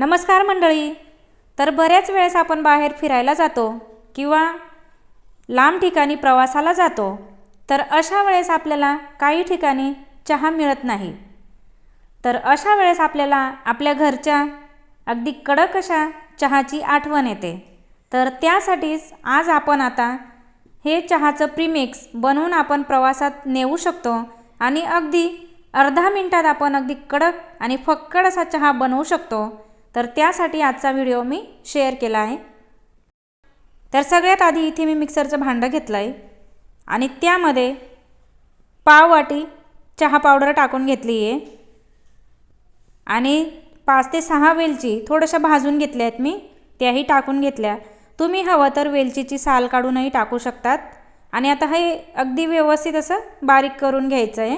नमस्कार मंडळी. तर बऱ्याच वेळेस आपण बाहेर फिरायला जातो किंवा लांब ठिकाणी प्रवासाला जातो तर अशा वेळेस आपल्याला काही ठिकाणी चहा मिळत नाही. तर अशा वेळेस आपल्याला आपल्या घरच्या अगदी कडक अशा चहाची आठवण येते. तर त्यासाठीच आज आपण आता हे चहाचं प्रीमिक्स बनवून आपण प्रवासात नेऊ शकतो आणि अगदी अर्धा मिनटात आपण अगदी कडक आणि फक्कड असा चहा बनवू शकतो. तर त्यासाठी आजचा व्हिडिओ मी शेअर केला आहे. तर सगळ्यात आधी इथे मी मिक्सरचं भांडं घेतलं आहे आणि त्यामध्ये पाव वाटी चहा पावडर टाकून घेतली आहे आणि पाच ते सहा वेलची थोडंशा भाजून घेतल्या आहेत मी त्याही टाकून घेतल्या. तुम्ही हवं तर वेलचीची साल काढूनही टाकू शकतात. आणि आता हे अगदी व्यवस्थित असं बारीक करून घ्यायचं आहे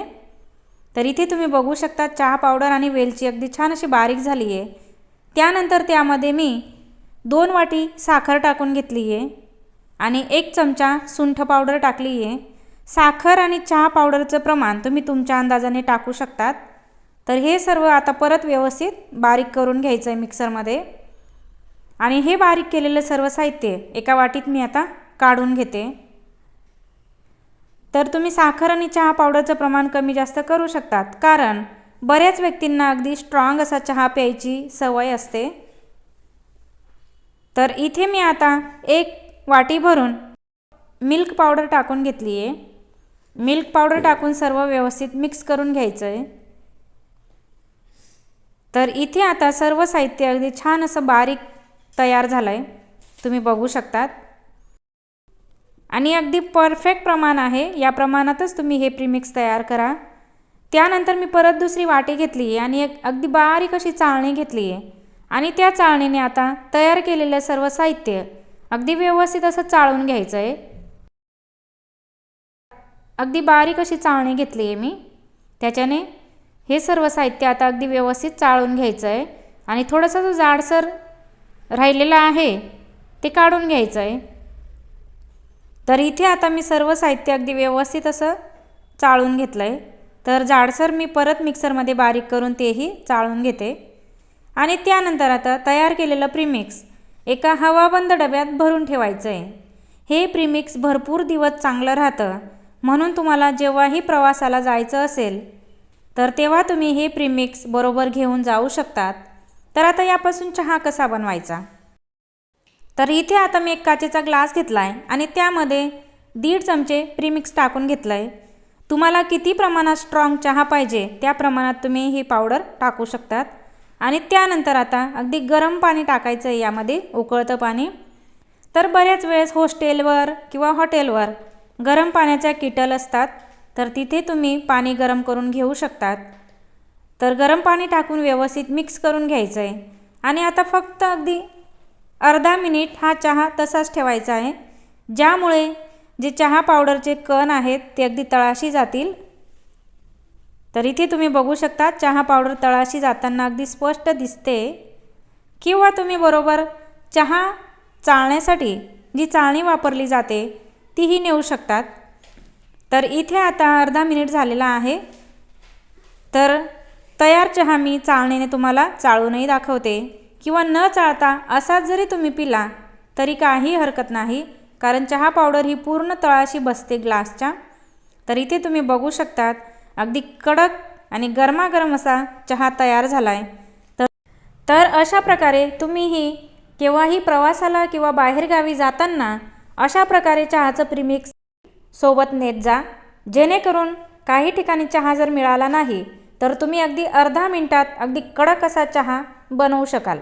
तर इथे तुम्ही बघू शकता चहा पावडर आणि वेलची अगदी छान अशी बारीक झाली आहे त्यानंतर त्यामध्ये मी दोन वाटी साखर टाकून घेतली आहे आणि एक चमचा सुंठ पावडर टाकली आहे. साखर आणि चहा पावडरचं प्रमाण तुम्ही तुमच्या अंदाजाने टाकू शकतात. तर हे सर्व आता परत व्यवस्थित बारीक करून घ्यायचं आहे मिक्सरमध्ये. आणि हे बारीक केलेलं सर्व साहित्य एका वाटीत मी आता काढून घेते. तर तुम्ही साखर आणि चहा पावडरचं प्रमाण कमी जास्त करू शकतात. कारण बऱ्याच व्यक्तींना अगदी स्ट्रॉंग असा चहा प्यायची सवय असते. तर इथे मी आता एक वाटी भरून मिल्क पावडर टाकून घेतली आहे मिल्क पावडर टाकून सर्व व्यवस्थित मिक्स करून घ्यायचं आहे तर इथे आता सर्व साहित्य अगदी छान असं बारीक तयार झालं आहे तुम्ही बघू शकतात. आणि अगदी परफेक्ट प्रमाण आहे. या प्रमाणातच तुम्ही हे प्रीमिक्स तयार करा. त्यानंतर मी परत दुसरी वाटी घेतली आहे आणि एक अगदी बारीक अशी चाळणी घेतली. आहे आणि त्या चाळणीने आता तयार केलेलं सर्व साहित्य अगदी व्यवस्थित असं चाळून घ्यायचं आहे अगदी बारीक अशी चाळणी घेतली आहे मी. त्याच्याने हे सर्व साहित्य आता अगदी व्यवस्थित चाळून घ्यायचं आहे आणि थोडंसं जो जाडसर राहिलेलं आहे ते काढून घ्यायचं आहे तर इथे आता मी सर्व साहित्य अगदी व्यवस्थित असं चाळून घेतलं आहे तर जाडसर मी परत मिक्सरमध्ये बारीक करून तेही चाळून घेते. आणि त्यानंतर आता तयार केलेलं प्रीमिक्स एका हवाबंद डब्यात भरून ठेवायचं आहे हे प्रीमिक्स भरपूर दिवस चांगलं राहतं. म्हणून तुम्हाला जेव्हाही प्रवासाला जायचं असेल तर तेव्हा तुम्ही हे प्रीमिक्स बरोबर घेऊन जाऊ शकतात. तर आता यापासून चहा कसा बनवायचा? तर इथे आता मी एक काचेचा ग्लास घेतला आहे आणि त्यामध्ये दीड चमचे प्रीमिक्स टाकून घेतलं आहे तुम्हाला किती प्रमाणात स्ट्रॉंग चहा पाहिजे त्या प्रमाणात तुम्ही ही पावडर टाकू शकतात. आणि त्यानंतर आता अगदी गरम पाणी टाकायचं आहे यामध्ये उकळतं पाणी. तर बऱ्याच वेळेस होस्टेलवर किंवा हॉटेलवर गरम पाण्याच्या किटल असतात तर तिथे तुम्ही पाणी गरम करून घेऊ शकतात. तर गरम पाणी टाकून व्यवस्थित मिक्स करून घ्यायचं आहे आणि आता फक्त अगदी अर्धा मिनिट हा चहा तसाच ठेवायचा आहे ज्यामुळे जे चहा पावडरचे कण आहेत ते अगदी तळाशी जातील. तर इथे तुम्ही बघू शकता चहा पावडर तळाशी जाताना अगदी स्पष्ट दिसते. किंवा तुम्ही बरोबर चहा चाळण्यासाठी जी चाळणी वापरली जाते तीही नेऊ शकतात. तर इथे आता अर्धा मिनिट झालेला आहे. तर तयार चहा मी चाळणीने तुम्हाला चाळूनही दाखवते. किंवा न चाळता असाच जरी तुम्ही पिला तरी काही हरकत नाही. कारण चहा पावडर ही पूर्ण तळाशी बसते ग्लासच्या. तर इथे तुम्ही बघू शकतात अगदी कडक आणि गरमागरम असा चहा तयार झाला आहे तर तर अशा प्रकारे तुम्हीही केव्हाही प्रवासाला किंवा बाहेरगावी जाताना अशा प्रकारे चहाचं प्रीमिक्स सोबत नेत जा. जेणेकरून काही ठिकाणी चहा जर मिळाला नाही तर तुम्ही अगदी अर्धा मिनटात अगदी कडक असा चहा बनवू शकाल.